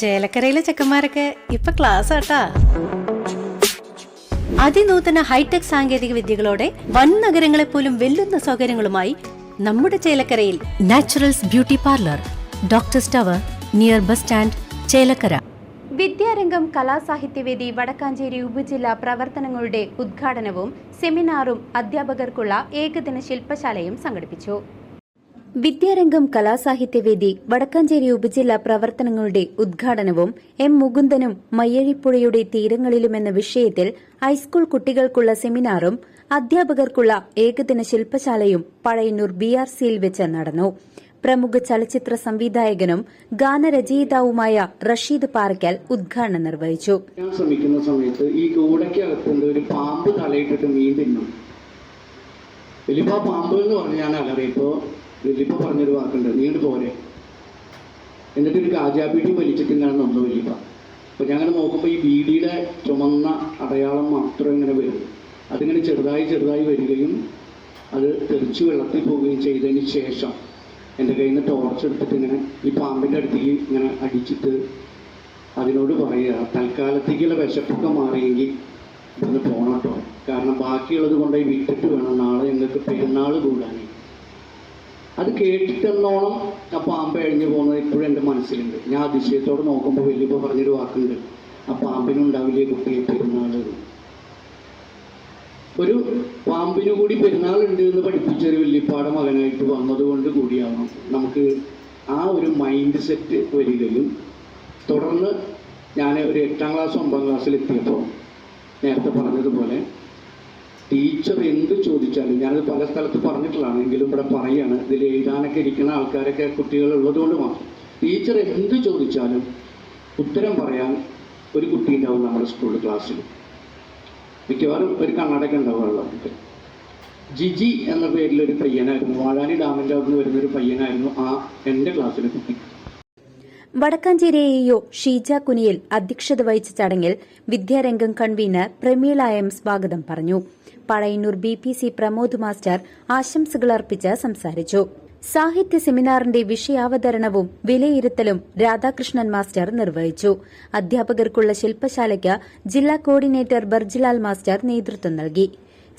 ചേലക്കരയിലെ ചെക്കന്മാരൊക്കെ ഇപ്പൊ ക്ലാസ് ആട്ടാ. അതിനൂതന ഹൈടെക് സാങ്കേതിക വിദ്യകളോടെ വൻ നഗരങ്ങളെ പോലും വെല്ലുന്ന സൗകര്യങ്ങളുമായി നമ്മുടെ ചേലക്കരയിൽ naturals beauty parlour doctor tower near bus stand Chelakkara. Vidyarangam Kalasahithyavedi Vadakkanchery ഉപജില്ലാ പ്രവർത്തനങ്ങളുടെ ഉദ്ഘാടനവും സെമിനാറും അധ്യാപകർക്കുള്ള ഏകദിന ശില്പശാലയും സംഘടിപ്പിച്ചു. വിദ്യാരംഗം കലാസാഹിത്യവേദി വടക്കാഞ്ചേരി ഉപജില്ലാ പ്രവർത്തനങ്ങളുടെ ഉദ്ഘാടനവും എം മുകുന്ദനും മയ്യഴിപ്പുഴയുടെ തീരങ്ങളിലും എന്ന വിഷയത്തിൽ ഹൈസ്കൂൾ കുട്ടികൾക്കുള്ള സെമിനാറും അധ്യാപകർക്കുള്ള ഏകദിന ശില്പശാലയും പഴയന്നൂർ ബി ആർ സിയിൽ വെച്ച് നടന്നു. പ്രമുഖ ചലച്ചിത്ര സംവിധായകനും ഗാനരചയിതാവുമായ റഷീദ് പാറയ്ക്കൽ ഉദ്ഘാടനം നിർവഹിച്ചു. ശ്രമിക്കുന്ന സമയത്ത് ഈ ഒരു പാമ്പ് തലയിട്ടിട്ട് മീൻ തിന്നും. പാമ്പ് എന്ന് പറഞ്ഞാൽ അലറിയപ്പോ വലിപ്പ പറഞ്ഞൊരു വാക്കുണ്ട് നീണ്ടു പോരെ. എന്നിട്ട് ഒരു കാജാബീഡി വലിച്ചിട്ടുണ്ടാണ് നമ്മുടെ വലിപ്പ അപ്പൊ ഞാൻ അങ്ങനെ നോക്കുമ്പോൾ ഈ ബീഡിയുടെ ചുമന്ന അടയാളം മാത്രം ഇങ്ങനെ വരും. അതിങ്ങനെ ചെറുതായി ചെറുതായി വരികയും അത് തെറിച്ച് വെള്ളത്തിൽ പോവുകയും ചെയ്തതിന് ശേഷം എന്റെ കയ്യിൽ നിന്ന് ടോർച്ച് എടുത്തിട്ട് ഇങ്ങനെ ഈ പാമ്പിന്റെ അടുത്തേക്ക് ഇങ്ങനെ അടിച്ചിട്ട് അതിനോട് പറയുക തൽക്കാലത്തേക്കുള്ള വിശപ്പൊക്കെ മാറിയെങ്കിൽ ഇവിടുന്ന് പോകണം കേട്ടോ കാരണം ബാക്കിയുള്ളത് കൊണ്ടുപോയി വിട്ടിട്ട് വേണം നാളെ ഞങ്ങൾക്ക് പെരുന്നാൾ കൂടാൻ അത് കേട്ടിട്ടെന്നോണം ആ പാമ്പ് എഴിഞ്ഞു പോകുന്നത് ഇപ്പോഴും എന്റെ മനസ്സിലുണ്ട്. ഞാൻ അതിശയത്തോടെ നോക്കുമ്പോൾ വലിയപ്പോൾ പറഞ്ഞൊരു വാക്കുണ്ട്. ആ പാമ്പിനുണ്ടാവില്ലേ കുട്ടിയെ പെരുന്നാൾ ഒരു പാമ്പിനു കൂടി പെരുന്നാൾ ഉണ്ട് എന്ന് പഠിപ്പിച്ച ഒരു വല്യപ്പാടെ മകനായിട്ട് വന്നതുകൊണ്ട് കൂടിയാണ്. നമുക്ക് ആ ഒരു മൈൻഡ് സെറ്റ് വരികയും തുടർന്ന് ഞാൻ ഒരു എട്ടാം ക്ലാസ് ഒമ്പതാം ക്ലാസ്സിൽ എത്തിയപ്പോൾ നേരത്തെ പറഞ്ഞതുപോലെ ടീച്ചർ എന്ത് ചോദിച്ചാലും ഞാനത് പല സ്ഥലത്ത് പറഞ്ഞിട്ടുള്ളതാണ് എങ്കിലും ഇവിടെ പറയാണ് ഇതിൽ എഴുതാനൊക്കെ ഇരിക്കുന്ന ആൾക്കാരൊക്കെ കുട്ടികൾ ഉള്ളതുകൊണ്ട് മാത്രം. ടീച്ചർ എന്ത് ചോദിച്ചാലും ഉത്തരം പറയാൻ ഒരു കുട്ടി ഉണ്ടാവും നമ്മുടെ സ്കൂൾ ക്ലാസ്സിൽ മിക്കവാറും ഒരു കണ്ണടക്ക ഉണ്ടാവും നമുക്ക് ജിജി എന്ന പേരിൽ ഒരു പയ്യനായിരുന്നു വാഴാനി ഡാമിന്റെ അവിടെ നിന്ന് വരുന്ന ഒരു പയ്യനായിരുന്നു ആ എന്റെ ക്ലാസ്സിലെ കുട്ടി. വടക്കാഞ്ചേരി എഇഒ ഷീജ കുനിയിൽ അധ്യക്ഷത വഹിച്ച ചടങ്ങിൽ വിദ്യാരംഗം കൺവീനർ പ്രമീള എം സ്വാഗതം പറഞ്ഞു. Pazhayannur B P C Pramod master ആശംസകൾ അർപ്പിച്ച് സംസാരിച്ചു. സാഹിത്യ സെമിനാറിന്റെ വിഷയാവതരണവും വിലയിരുത്തലും രാധാകൃഷ്ണൻ മാസ്റ്റർ നിർവഹിച്ചു. അധ്യാപകർക്കുള്ള ശില്പശാലയ്ക്ക് ജില്ലാ കോർഡിനേറ്റർ ബർജിലാൽ മാസ്റ്റർ നേതൃത്വം നൽകി.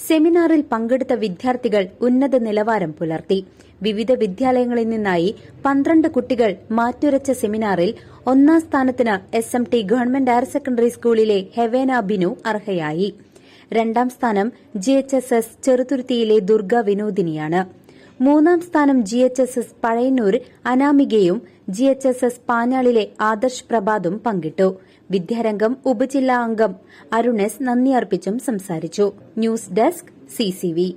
സെമിനാറിൽ പങ്കെടുത്ത വിദ്യാർത്ഥികൾ ഉന്നത നിലവാരം പുലർത്തി. വിവിധ വിദ്യാലയങ്ങളിൽ നിന്നായി പന്ത്രണ്ട് കുട്ടികൾ മാറ്റുരച്ച സെമിനാറിൽ ഒന്നാം സ്ഥാനത്തിന് S M T government higher secondary സ്കൂളിലെ ഹെവേന ബിനു അർഹയായി. രണ്ടാം സ്ഥാനം ജി എച്ച് എസ് എസ് ചെറുതുരുത്തിയിലെ ദുർഗ വിനോദിനിയാണ്. മൂന്നാം സ്ഥാനം G H S S Pazhayannur അനാമികയും G H S S പാഞ്ഞാളിലെ ആദർശ് പ്രഭാതും പങ്കിട്ടു. വിദ്യാരംഗം ഉപജില്ലാ അംഗം അരുണസ് നന്ദി അർപ്പിച്ചും സംസാരിച്ചു. News desk CCV